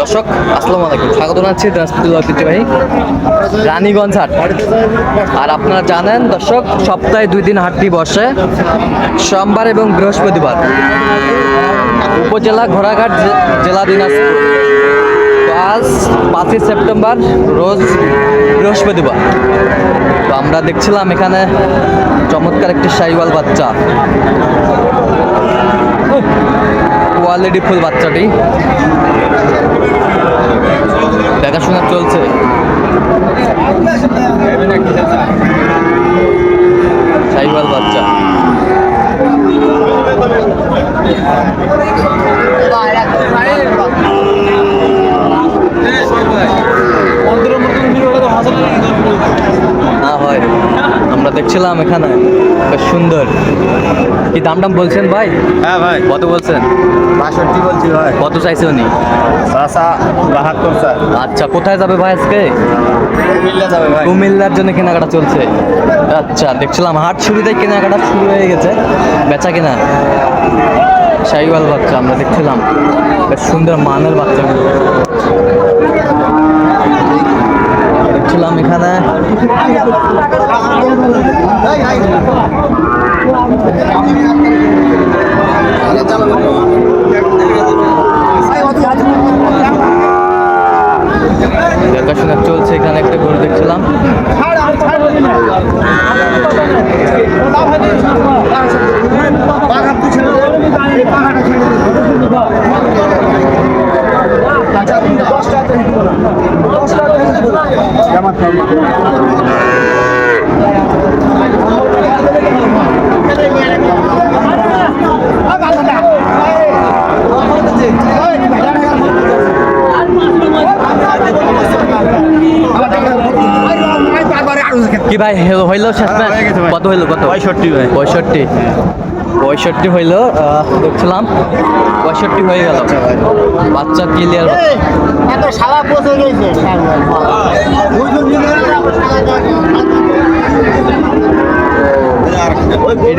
দর্শক, আসসালামু আলাইকুম। স্বাগত জানাচ্ছি দিনাজপুর ঐতিহ্যবাহী রানীগঞ্জ হাট। আর আপনারা জানেন, দর্শক, সপ্তাহে দুই দিন হাটটি বসে। সোমবার এবং বৃহস্পতিবার উপজেলা ঘোড়াঘাট জেলা দিনাজপুর। আজ পাঁচই সেপ্টেম্বর, রোজ বৃহস্পতিবার। তো আমরা দেখছিলাম এখানে চমৎকার একটি সাইওয়াল বাচ্চা। কোয়ালিটি ফুল বাচ্চাটি। দেখাশোনা চলছে। সাইওয়াল বাচ্চা। না হয় আমরা দেখছিলাম এখানে। বেশ সুন্দর। কি দাম দাম বলছেন ভাই? হ্যাঁ ভাই। কত বলছেন? বাষট্টি বলছি ভাই। কত চাইছে উনি? বাহাত্তর স্যার আচ্ছা কোথায় যাবে ভাই আজকে? মিল্লা যাবে ভাই। কুমিল্লার জন্য কেনাকাটা চলছে। আচ্ছা দেখছিলাম হাট শুরুতেই কেনাকাটা শুরু হয়ে গেছে। বেচা কেনা? শাহিওয়াল বাচ্চা আমরা দেখছিলাম। বেশ সুন্দর মানের বাচ্চাগুলো। দেখছিলাম এখানে। দেখাশোনা চলছে এখানে একটা গরু দেখছিলাম। কি ভাই হলো- হইল শেষ হ্যাঁ। কত হইল কত? পঁয়ষট্টি ভাই। পঁয়ষট্টি। পঁয়ষট্টি হইল দেখছিলাম। পঁয়ষট্টি হয়ে গেল। বাচ্চা ক্লিয়ার এত সারা পচে গেছে।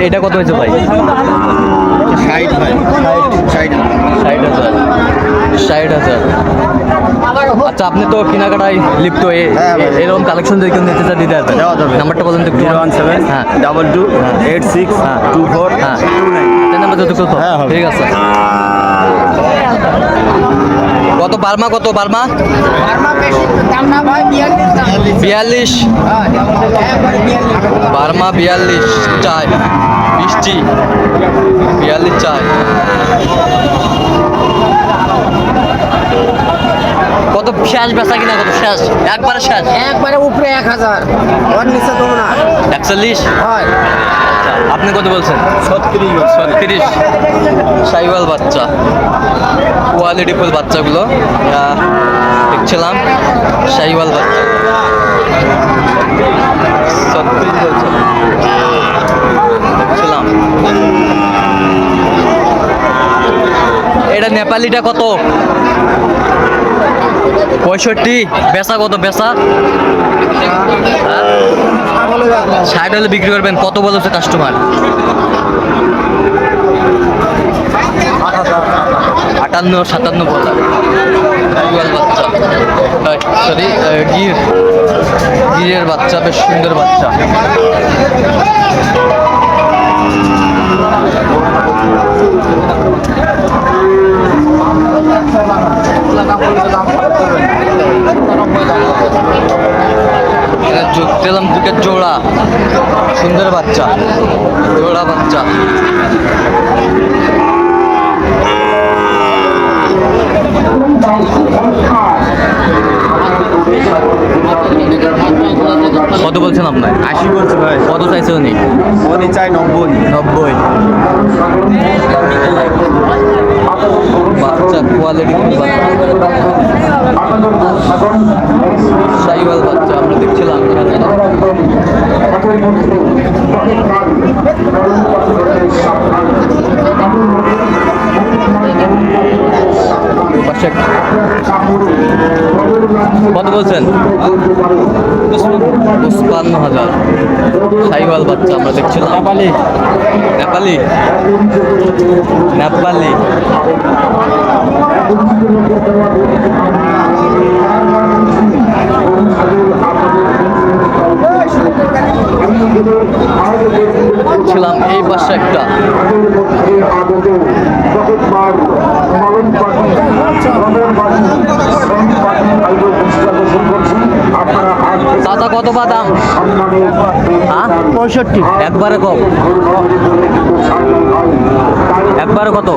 এটা কত হয়েছে ভাই? ষাট ভাই। ষাট। ষাট হাজার। ষাট হাজার। আচ্ছা আপনি তো কেনাকাটায় লিপ্ত এ- হ্যাঁ, এরকম কালেকশন যদি কেউ নিতে চায় দিতে পারবেন নাম্বারটা বলেন একটু। জিরো ওয়ান সেভেন হ্যাঁ। ডাবল টু এইট সিক্স হ্যাঁ। টু ফোর হ্যাঁ। টু নাইন এই নাম্বার যত কত হ্যাঁ, ঠিক আছে। কত বার্মা কত বার্মা? না ভাই বিয়াল্লিশ বার্মা বিয়াল্লিশ চায় বৃষ্টি। বিয়াল্লিশ চায় কত শেষ বেচা কিনা কত? শেষ। একবারে শেষ। একবারে উপরে এক হাজার। ওর নিচে দেবো না একচল্লিশ? হয়। আপনি কত বলছেন? ছত্রিশ। ছত্রিশ। সাইওয়াল বাচ্চা। কোয়ালিটি ফুল বাচ্চাগুলো। দেখছিলাম। সাইওয়াল বাচ্চা। ছত্রিশ বলছেন। দেখছিলাম। এটা নেপালিটা কত? পঁয়ষট্টি, বেচা কত, বেচা? ষাট হলে বিক্রি করবেন, কত বলেছে কাস্টমার আটান্ন, সাতান্ন বলা। গুয়াল বাচ্চা সরি গির। গিরের বাচ্চা, বেশ সুন্দর বাচ্চা। যোগ দিলাম দুটো জোড়া। সুন্দর বাচ্চা জোড়া বাচ্চা। কত বলছেন আপনার? আশি বলছে ভাই। কত চাইছে উনি? উনি চাই নব্বই। নব্বই। বাচ্চা কোয়ালিটি সাইবাল বাচ্চা আমরা দেখছিলাম এখানে। Thank you. পাশে কত বলছেন? পঁচপান্ন হাজার। সাইওয়াল বাচ্চা আমরা দেখছিলাম। নেপালি। নেপালি? নেপালি। ছিলাম এই পাশে একটা। কত বা দাম পঁয়ষট্টি। একবারে কম। একবারে কত?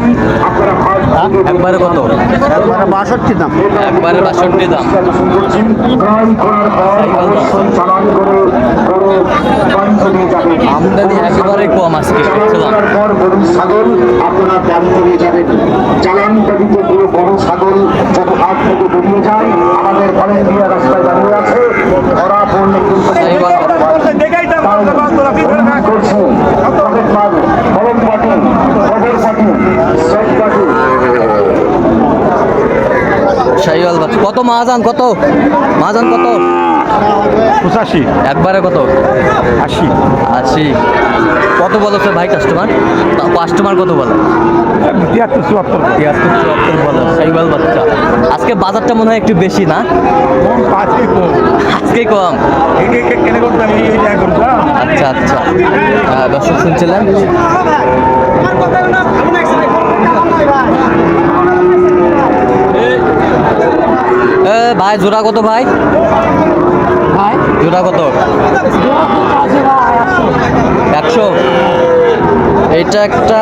একবারে কত? বাষট্টি দাম। একবারে বাষট্টি দাম। আমদানি একেবারে কম আজকে ছাগল আপনারা বাড়ি চলে যাবেন কত মাহাজান কত? মাহাজান কত? পঁচাশি। একবারে কত? আশি। আশি। কত বলেছে ভাই কাস্টমার কাস্টমার কত বলে? তিয়াত্তর চুয়াত্তর। তিয়াত্তর চুয়াত্তর বলে। সাইওয়াল বাচ্চা। আজকে বাজারটা মনে হয় একটু বেশি না? আজকে কম। আচ্ছা আচ্ছা। দর্শক শুনছিলেন? ভাই জোড়া কত ভাই? জোড়া কত? একশো। এটা একটা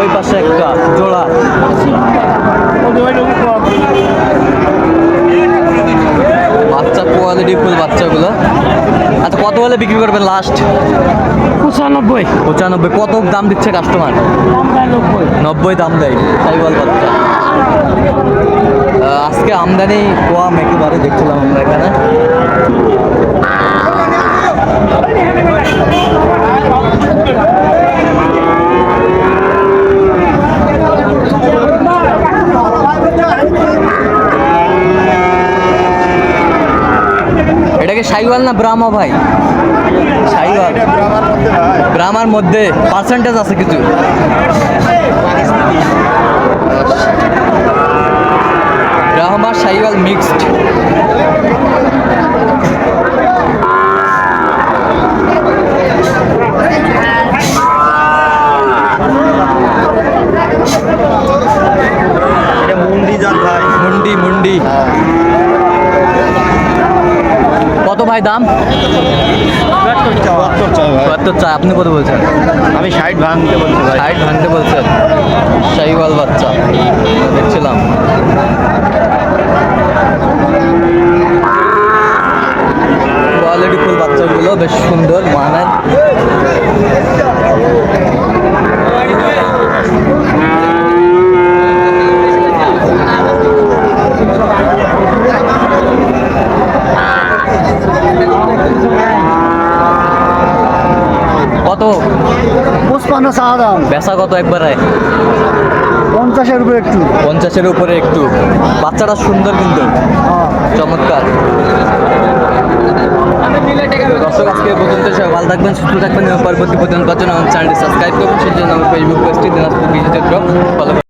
ওই পাশে একটা জোড়া। বাচ্চা কোয়ালিটি ফুল বাচ্চাগুলো। আচ্ছা কত হলে বিক্রি করবেন লাস্ট পঁচানব্বই। পঁচানব্বই। কত দাম দিচ্ছে কাস্টমার নব্বই দাম দেয়। তাই বল বাচ্চা। আজকে আমদানি কম একেবারে দেখছিলাম আমরা এখানে। এটা কি সাইওয়াল না ব্রাহ্মা ভাই? সাইওয়াল। ব্রাহ্মার মধ্যে পার্সেন্টেজ আছে কিছু। ব্রাহ্মা সাইওয়াল মিক্সড। মুন্ডি মুন্ডি কত ভাই দাম? চুয়াত্তর চা আপনি কত বলছেন? আমি ষাট ভাঙতে বলছি ভাই। ষাট ভাঙতে বলছেন? শাহিওয়াল বাচ্চা দেখছিলাম। কোয়ালিটি ফুল বাচ্চাগুলো বেশ সুন্দর মানায় কত পঁচপান্ন চা দাম বেচা কত একবারে? পঞ্চাশের উপরে একটু। পঞ্চাশের উপরে একটু। বাচ্চাটা সুন্দর কিন্তু। চমৎকার। দর্শক আজকে পর্যন্ত সবাই ভালো থাকবেন সুস্থ থাকবেন এবং পরবর্তী পর্যন্ত আমার চ্যানেলটি সাবস্ক্রাইব করবেন। সেই জন্য আমার ফেসবুক পেজটি দিনাজপুর বিজয় ফলো